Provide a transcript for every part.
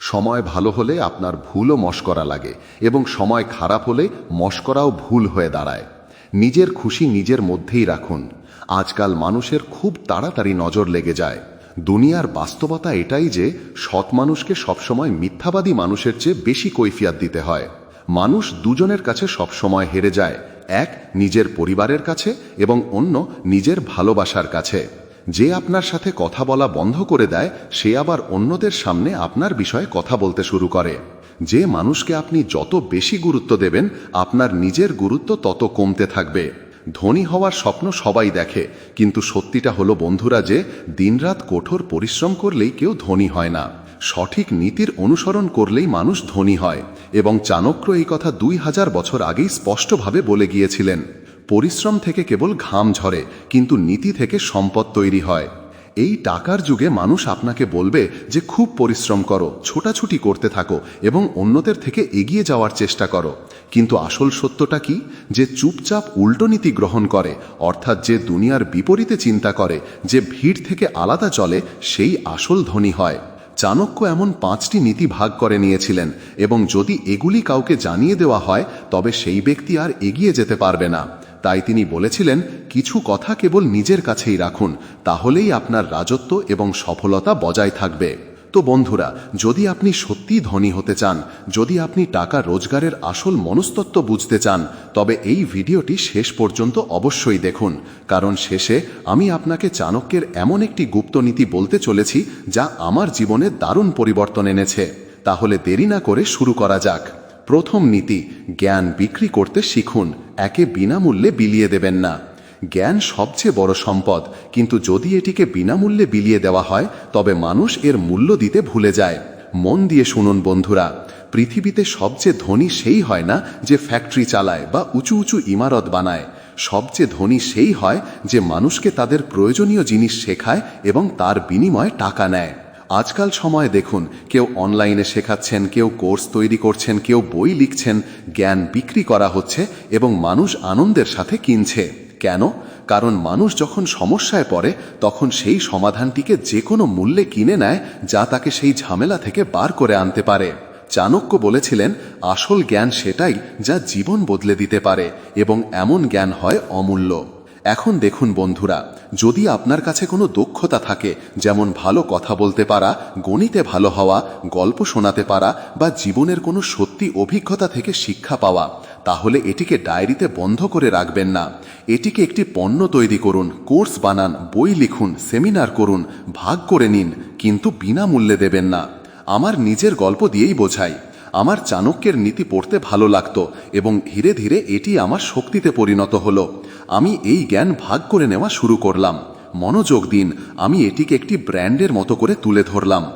সময় ভালো হলে আপনার ভুলও মস্করা লাগে এবং সময় খারাপ হলে মস্করাও ভুল হয়ে দাঁড়ায়। নিজের খুশি নিজের মধ্যেই রাখুন। আজকাল মানুষের খুব তাড়াতাড়ি নজর লেগে যায়। দুনিয়ার বাস্তবতা এটাই যে সৎ মানুষকে সবসময় মিথ্যাবাদী মানুষের চেয়ে বেশি কৈফিয়াত দিতে হয়। মানুষ দুজনের কাছে সবসময় হেরে যায়, এক নিজের পরিবারের কাছে এবং অন্য নিজের ভালোবাসার কাছে। যে আপনার সাথে কথা বলা বন্ধ করে দেয়, সে আবার অন্যদের সামনে আপনার বিষয়ে কথা বলতে শুরু করে। যে মানুষকে আপনি যত বেশি গুরুত্ব দেবেন, আপনার নিজের গুরুত্ব তত কমতে থাকবে। ধনী হওয়ার স্বপ্ন সবাই দেখে, কিন্তু সত্যিটা হলো বন্ধুরা যে, দিনরাত কঠোর পরিশ্রম করলেই কেউ ধনী হয় না। সঠিক নীতির অনুসরণ করলেই মানুষ ধনী হয়। এবং চাণক্য এই কথা দুই হাজার বছর আগেই স্পষ্টভাবে বলে গিয়েছিলেন। পরিশ্রম থেকে কেবল ঘাম ঝরে, কিন্তু নীতি থেকে সম্পদ তৈরি হয়। এই টাকার যুগে মানুষ আপনাকে বলবে যে, খুব পরিশ্রম করো, ছোটাছুটি করতে থাকো এবং অন্যদের থেকে এগিয়ে যাওয়ার চেষ্টা করো। কিন্তু আসল সত্যটা কি? যে, চুপচাপ উল্টো নীতি গ্রহণ করে, অর্থাৎ যে দুনিয়ার বিপরীতে চিন্তা করে, যে ভিড় থেকে আলাদা চলে, সেই আসল ধনী হয়। চাণক্য এমন পাঁচটি নীতি ভাগ করে নিয়েছিলেন এবং যদি এগুলি কাউকে জানিয়ে দেওয়া হয়, তবে সেই ব্যক্তি আর এগিয়ে যেতে পারবে না। তাই তিনি বলেছিলেন, কিছু কথা কেবল নিজের কাছেই রাখুন, তাহলেই আপনার রাজত্ব এবং সফলতা বজায় থাকবে। তো বন্ধুরা, যদি আপনি সত্যি ধনী হতে চান, যদি আপনি টাকা রোজগারের আসল মনস্তত্ত্ব বুঝতে চান, তবে এই ভিডিওটি শেষ পর্যন্ত অবশ্যই দেখুন। কারণ শেষে আমি আপনাকে চাণক্যের এমন একটি গুপ্তনীতি বলতে চলেছি, যা আমার জীবনে দারুণ পরিবর্তন এনেছে। তাহলে দেরি না করে শুরু করা যাক। প্রথম নীতি, জ্ঞান বিক্রি করতে শিখুন, একে বিনামূল্যে বিলিয়ে দেবেন না। জ্ঞান সবচেয়ে বড় সম্পদ, কিন্তু যদি এটিকে বিনামূল্যে বিলিয়ে দেওয়া হয়, তবে মানুষ এর মূল্য দিতে ভুলে যায়। মন দিয়ে শুনুন বন্ধুরা, পৃথিবীতে সবচেয়ে ধনী সেই হয় না যে ফ্যাক্টরি চালায় বা উঁচু উঁচু ইমারত বানায়। সবচেয়ে ধনী সেই হয় যে মানুষকে তাদের প্রয়োজনীয় জিনিস শেখায় এবং তার বিনিময়ে টাকা নেয়। আজকাল সময় দেখুন, কেউ অনলাইনে শেখাচ্ছেন, কেউ কোর্স তৈরি করছেন, কেউ বই লিখছেন, জ্ঞান বিক্রি করা হচ্ছে এবং মানুষ আনন্দের সাথে কিনছে। কেন? কারণ মানুষ যখন সমস্যায় পড়ে, তখন সেই সমাধানটিকে যে কোনো মূল্যে কিনে নেয় যা তাকে সেই ঝামেলা থেকে বার করে আনতে পারে। চাণক্য বলেছিলেন, আসল জ্ঞান সেটাই যা জীবন বদলে দিতে পারে এবং এমন জ্ঞান হয় অমূল্য। এখন দেখুন বন্ধুরা, যদি আপনার কাছে কোনো দক্ষতা থাকে, যেমন ভালো কথা বলতে পারা, গণিতে ভালো হওয়া, গল্প শোনাতে পারা, বা জীবনের কোনো সত্যি অভিজ্ঞতা থেকে শিক্ষা পাওয়া, তাহলে এটিকে ডায়েরিতে বন্ধ করে রাখবেন না। এটিকে একটি পণ্য তৈরি করুন, কোর্স বানান, বই লিখুন, সেমিনার করুন, ভাগ করে নিন, কিন্তু বিনামূল্যে দেবেন না। আমার নিজের গল্প দিয়েই বোঝাই। আমার চাণক্যের নীতি পড়তে ভালো লাগতো এবং ধীরে ধীরে এটি আমার শক্তিতে পরিণত হলো। আমি এই জ্ঞান ভাগ করে নেওয়া শুরু করলাম। মনোযোগ দিন, আমি এটিকে একটি ব্র্যান্ডের মতো করে তুলে ধরলাম।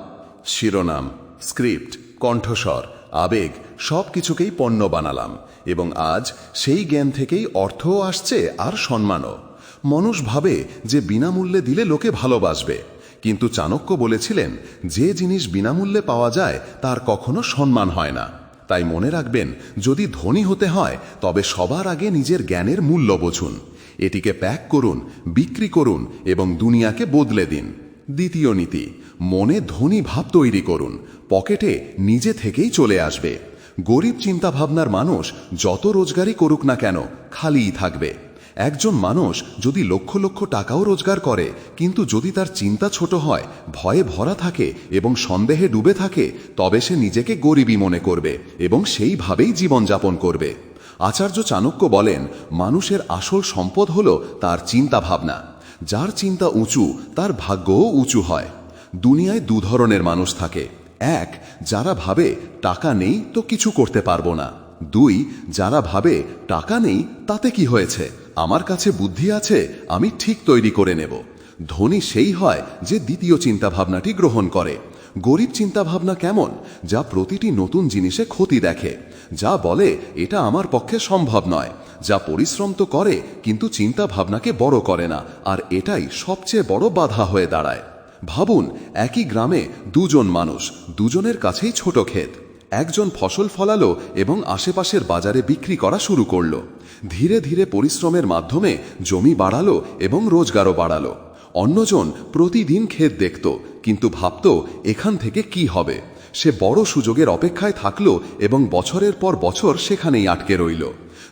শিরোনাম, স্ক্রিপ্ট, কণ্ঠস্বর, আবেগ সব কিছুকেই পণ্য বানালাম এবং আজ সেই জ্ঞান থেকেই অর্থও আসছে আর সম্মানও। মানুষ ভাবে যে বিনামূল্যে দিলে লোকে ভালোবাসবে। কিন্তু চাণক্য বলেছিলেন, যে জিনিস বিনামূল্যে পাওয়া যায়, তার কখনো সম্মান হয় না। তাই মনে রাখবেন, যদি ধনী হতে হয়, তবে সবার আগে নিজের জ্ঞানের মূল্য বুঝুন। এটিকে প্যাক করুন, বিক্রি করুন এবং দুনিয়াকে বদলে দিন। দ্বিতীয় নীতি, মনে ধনী ভাব তৈরি করুন। পকেটে নিজে থেকেই চলে আসবে। গরিব চিন্তাভাবনার মানুষ যত রোজগারই করুক না কেন, খালিই থাকবে। একজন মানুষ যদি লক্ষ লক্ষ টাকাও রোজগার করে, কিন্তু যদি তার চিন্তা ছোট হয়, ভয়ে ভরা থাকে এবং সন্দেহে ডুবে থাকে, তবে সে নিজেকে গরিবই মনে করবে এবং সেইভাবেই জীবনযাপন করবে। আচার্য চাণক্য বলেন, মানুষের আসল সম্পদ হল তার চিন্তা ভাবনা যার চিন্তা উঁচু, তার ভাগ্যও উঁচু হয়। দুনিয়ায় দু ধরনের মানুষ থাকে। এক, যারা ভাবে, টাকা নেই তো কিছু করতে পারব না। দুই, যারা ভাবে টাকা নেই, তাতে কি হয়েছে? আমার কাছে বুদ্ধি আছে, আমি ঠিক তৈরি করে নেব। ধনী সেই হয় যে দ্বিতীয় চিন্তাভাবনাটি গ্রহণ করে। গরিব চিন্তাভাবনা কেমন? যা প্রতিটি নতুন জিনিসে ক্ষতি দেখে। যা বলে, এটা আমার পক্ষে সম্ভব নয়। যা পরিশ্রম তো করে, কিন্তু চিন্তা ভাবনাকে বড় করে না, আর এটাই সবচেয়ে বড় বাধা হয়ে দাঁড়ায়। ভাবুন, একই গ্রামে দুজন মানুষ, দুজনের কাছেই ছোট ক্ষেত। একজন ফসল ফলালো এবং আশেপাশের বাজারে বিক্রি করা শুরু করল। ধীরে ধীরে পরিশ্রমের মাধ্যমে জমি বাড়ালো এবং রোজগারও বাড়ালো। অন্যজন প্রতিদিন ক্ষেত দেখত, কিন্তু ভাবত, এখান থেকে কি হবে? সে বড় সুযোগের অপেক্ষায় থাকল এবং বছরের পর বছর সেখানেই আটকে রইল।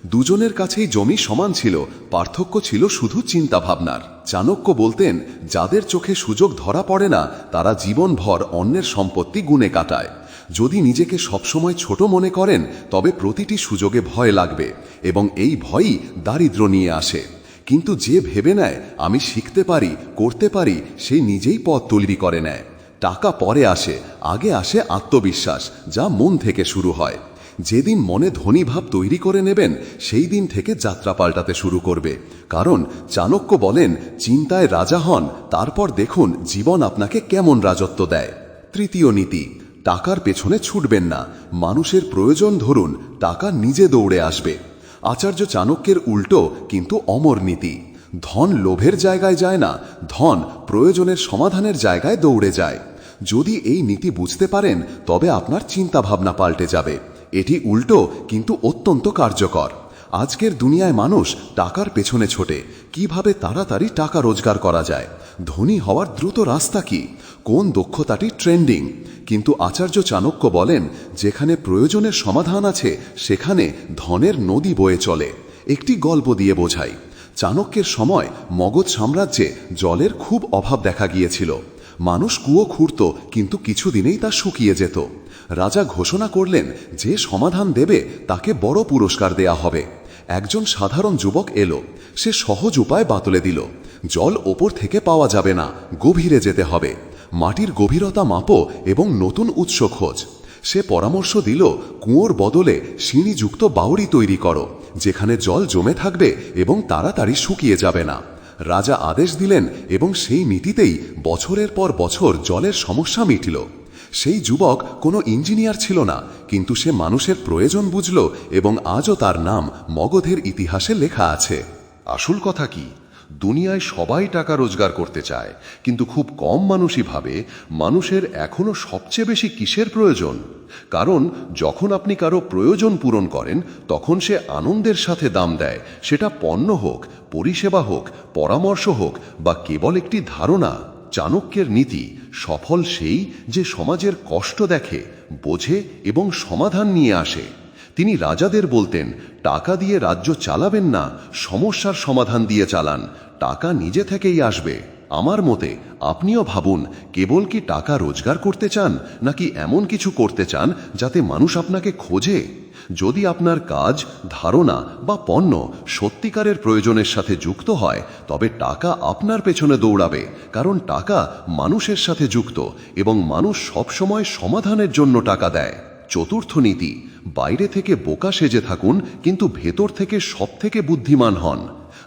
দুজনের কাছেই জমি সমান ছিল, পার্থক্য ছিল শুধু চিন্তাভাবনার। চাণক্য বলতেন, যাদের চোখে সুযোগ ধরা পড়ে না, তারা জীবনভর অন্যের সম্পত্তি গুণে কাটায়। যদি নিজেকে সবসময় ছোট মনে করেন, তবে প্রতিটি সুযোগে ভয় লাগবে এবং এই ভয়ই দারিদ্র নিয়ে আসে। কিন্তু যে ভেবে নেয়, আমি শিখতে পারি, করতে পারি, সে নিজেই পথ তৈরি করে নেয়। টাকা পরে আসে, আগে আসে আত্মবিশ্বাস, যা মন থেকে শুরু হয়। যেদিন মনে ধনী ভাব তৈরি করে নেবেন, সেই দিন থেকে যাত্রা পাল্টাতে শুরু করবে। কারণ চাণক্য বলেন, চিন্তায় রাজা হন, তারপর দেখুন জীবন আপনাকে কেমন রাজত্ব দেয়। তৃতীয় নীতি টাকার পেছনে ছুটবেন না। মানুষের প্রয়োজন ধরুন, টাকা নিজে দৌড়ে আসবে। আচার্য চাণক্যের উল্টো কিন্তু অমর নীতি। ধন লোভের জায়গায় যায় না, ধন প্রয়োজনের সমাধানের জায়গায় দৌড়ে যায়। যদি এই নীতি বুঝতে পারেন, তবে আপনার চিন্তাভাবনা পাল্টে যাবে। এটি উল্টো কিন্তু অত্যন্ত কার্যকর। আজকের দুনিয়ায় মানুষ টাকার পেছনে ছোটে। কীভাবে তাড়াতাড়ি টাকা রোজগার করা যায়? ধনী হওয়ার দ্রুত রাস্তা কি? কোন দক্ষতাটি ট্রেন্ডিং? কিন্তু আচার্য চাণক্য বলেন, যেখানে প্রয়োজনের সমাধান আছে, সেখানে ধনের নদী বয়ে চলে। একটি গল্প দিয়ে বোঝাই। চাণক্যের সময় মগধ সাম্রাজ্যে জলের খুব অভাব দেখা গিয়েছিল। মানুষ কুয়ো খুঁড়ত, কিন্তু কিছুদিনেই তা শুকিয়ে যেত। রাজা ঘোষণা করলেন, যে সমাধান দেবে, তাকে বড় পুরস্কার দেয়া হবে। একজন সাধারণ যুবক এলো। সে সহজ উপায় বাতলে দিল। জল ওপর থেকে পাওয়া যাবে না, গভীরে যেতে হবে। মাটির গভীরতা মাপো এবং নতুন উৎস খোঁজ। সে পরামর্শ দিল, কুয়োর বদলে সিঁড়িযুক্ত বাউরি তৈরি করো, যেখানে জল জমে থাকবে এবং তাড়াতাড়ি শুকিয়ে যাবে না। রাজা আদেশ দিলেন এবং সেই নীতিতেই বছরের পর বছর জলের সমস্যা মিটল। সেই যুবক কোনো ইঞ্জিনিয়ার ছিল না, কিন্তু সে মানুষের প্রয়োজন বুঝল এবং আজও তার নাম মগধের ইতিহাসে লেখা আছে। আসল কথা কি? দুনিয়ায় সবাই টাকা রোজগার করতে চায়, কিন্তু খুব কম মানুষই ভাবে মানুষের এখনও সবচেয়ে বেশি কিসের প্রয়োজন। কারণ যখন আপনি কারও প্রয়োজন পূরণ করেন, তখন সে আনন্দের সাথে দাম দেয়। সেটা পণ্য হোক, পরিষেবা হোক, পরামর্শ হোক, বা কেবল একটি ধারণা, চাণক্যের নীতি, সফল সেই যে সমাজের কষ্ট দেখে, বোঝে এবং সমাধান নিয়ে আসে। তিনি রাজাদের বলতেন, টাকা দিয়ে রাজ্য চালাবেন না, সমস্যার সমাধান দিয়ে চালান। টাকা নিজে থেকেই আসবে। আমার মতে, আপনিও ভাবুন, কেবল কি টাকা রোজগার করতে চান, নাকি এমন কিছু করতে চান যাতে মানুষ আপনাকে খোঁজে? যদি আপনার কাজ, ধারণা বা পণ্য সত্যিকারের প্রয়োজনের সাথে যুক্ত হয়, তবে টাকা আপনার পেছনে দৌড়াবে, কারণ টাকা মানুষের সাথে যুক্ত এবং মানুষ সবসময় সমাধানের জন্য টাকা দেয়। চতুর্থ নীতি, বাইরে থেকে বোকা সেজে থাকুন, কিন্তু ভেতর থেকে সব থেকে বুদ্ধিমান হন।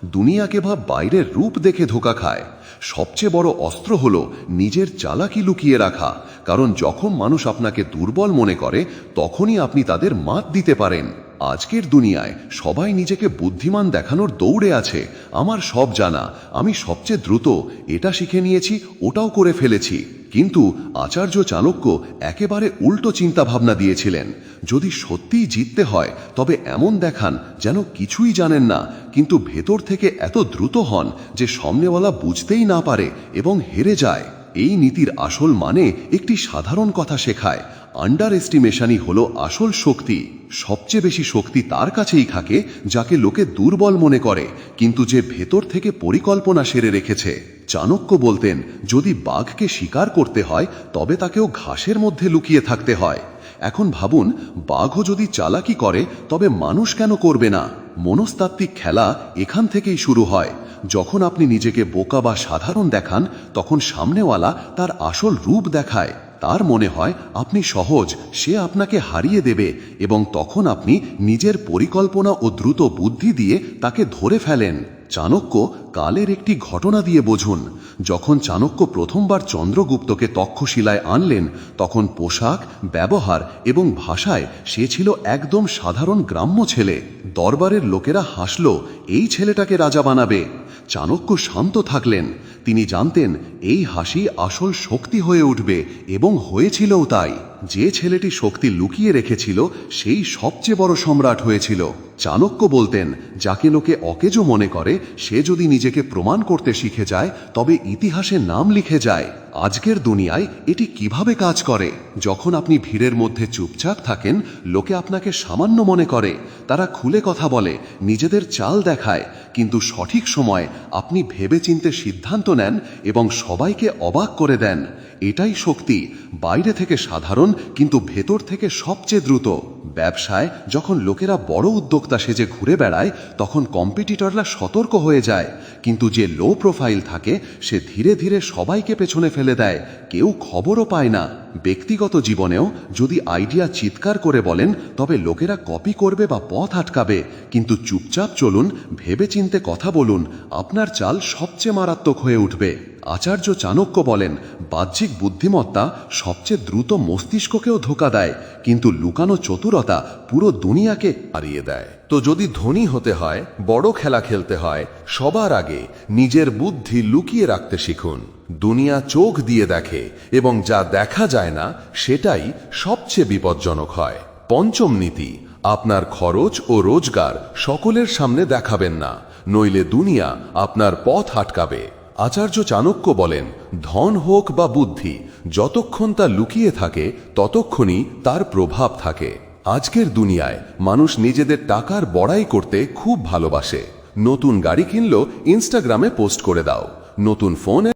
দুনিয়াকে বা বাইরের রূপ দেখে ধোকা খায়। সবচেয়ে বড় অস্ত্র হল নিজের চালাকি লুকিয়ে রাখা, কারণ যখন মানুষ আপনাকে দুর্বল মনে করে, তখনই আপনি তাদের মাত দিতে পারেন। আজকের দুনিয়ায় সবাই নিজেকে বুদ্ধিমান দেখানোর দৌড়ে আছে। আমার সব জানা। আমি সবচেয়ে দ্রুত। এটা শিখে নিয়েছি, ওটাও করে ফেলেছি। কিন্তু আচার্য চাণক্য একেবারে উল্টো চিন্তাভাবনা দিয়েছিলেন। যদি সত্যিই জিততে হয়, তবে এমন দেখান যেন কিছুই জানেন না, কিন্তু ভেতর থেকে এত দ্রুত হন যে সামনেওয়ালা বুঝতেই না পারে এবং হেরে যায়। এই নীতির আসল মানে একটি সাধারণ কথা শেখায়। আন্ডার এস্টিমেশনই হল আসল শক্তি। সবচেয়ে বেশি শক্তি তার কাছেই থাকে, যাকে লোকে দুর্বল মনে করে, কিন্তু যে ভেতর থেকে পরিকল্পনা সেরে রেখেছে। চাণক্য বলতেন, যদি বাঘকে শিকার করতে হয়, তবে তাকেও ঘাসের মধ্যে লুকিয়ে থাকতে হয়। এখন ভাবুন, বাঘও যদি চালাকি করে, তবে মানুষ কেন করবে না? মনস্তাত্ত্বিক খেলা এখান থেকেই শুরু হয়। যখন আপনি নিজেকে বোকা বা সাধারণ দেখান, তখন সামনেওয়ালা তার আসল রূপ দেখায়। তার মনে হয় আপনি সহজ, সে আপনাকে হারিয়ে দেবে এবং তখন আপনি নিজের পরিকল্পনা ও দ্রুত বুদ্ধি দিয়ে তাকে ধরে ফেলেন। চাণক্য কালের একটি ঘটনা দিয়ে বোঝুন। যখন চাণক্য প্রথমবার চন্দ্রগুপ্তকে তক্ষশিলায় আনলেন, তখন পোশাক, ব্যবহার এবং ভাষায় সে ছিল একদম সাধারণ গ্রাম্য ছেলে। দরবারের লোকেরা হাসল, এই ছেলেটাকে রাজা বানাবে। চাণক্য শান্ত থাকলেন। তিনি জানতেন এই হাসি আসল শক্তি হয়ে উঠবে এবং হয়েছিলও তাই। যে ছেলেটি শক্তি লুকিয়ে রেখেছিল, সেই সবচেয়ে বড় সম্রাট হয়েছিল। চাণক্য বলতেন, যাকে লোকে অকেজো মনে করে, সে যদি নিজেকে প্রমাণ করতে শিখে যায়, তবে ইতিহাসে নাম লিখে যায়। আজকের দুনিয়ায় এটি কীভাবে কাজ করে? যখন আপনি ভিড়ের মধ্যে চুপচাপ থাকেন, লোকে আপনাকে সামান্য মনে করে। তারা খুলে কথা বলে, নিজেদের চাল দেখায়। কিন্তু সঠিক সময় আপনি ভেবেচিন্তে সিদ্ধান্ত নেন এবং সবাইকে অবাক করে দেন। এটাই শক্তি। বাইরে থেকে সাধারণ কিন্তু ভেতর থেকে সবচেয়ে দ্রুত। ব্যবসায় যখন লোকেরা বড় উদ্যোক্তা সেজে ঘুরে বেড়ায়, তখন কম্পিটিটররা সতর্ক হয়ে যায়। কিন্তু যে লো প্রোফাইল থাকে, সে ধীরে ধীরে সবাইকে পেছনে ফেলে দেয়। কেউ খবরও পায় না। ব্যক্তিগত জীবনেও যদি আইডিয়া চিৎকার করে বলেন, তবে লোকেরা কপি করবে বা পথ আটকাবে। কিন্তু চুপচাপ চলুন, ভেবেচিন্তে কথা বলুন, আপনার চাল সবচেয়ে মারাত্মক হয়ে উঠবে। আচার্য চাণক্য বলেন, বাহ্যিক বুদ্ধিমত্তা সবচেয়ে দ্রুত মস্তিষ্ককেও ধোকা দেয়, কিন্তু লুকানো চতুরতা পুরো দুনিয়াকে হারিয়ে দেয়। তো যদি ধনী হতে হয়, বড় খেলা খেলতে হয়, সবার আগে নিজের বুদ্ধি লুকিয়ে রাখতে শিখুন। দুনিয়া চোখ দিয়ে দেখে এবং যা দেখা যায় না, সেটাই সবচেয়ে বিপজ্জনক হয়। পঞ্চম নীতি, আপনার খরচ ও রোজগার সকলের সামনে দেখাবেন না, নইলে দুনিয়া আপনার পথ আটকাবে। আচার্য চাণক্য বলেন, ধন হোক বা বুদ্ধি, যতক্ষণ তা লুকিয়ে থাকে, ততক্ষণই তার প্রভাব থাকে। আজকের দুনিয়ায় মানুষ নিজেদের টাকার বড়াই করতে খুব ভালোবাসে। নতুন গাড়ি কিনলো ইনস্টাগ্রামে পোস্ট করে দাও। নতুন ফোন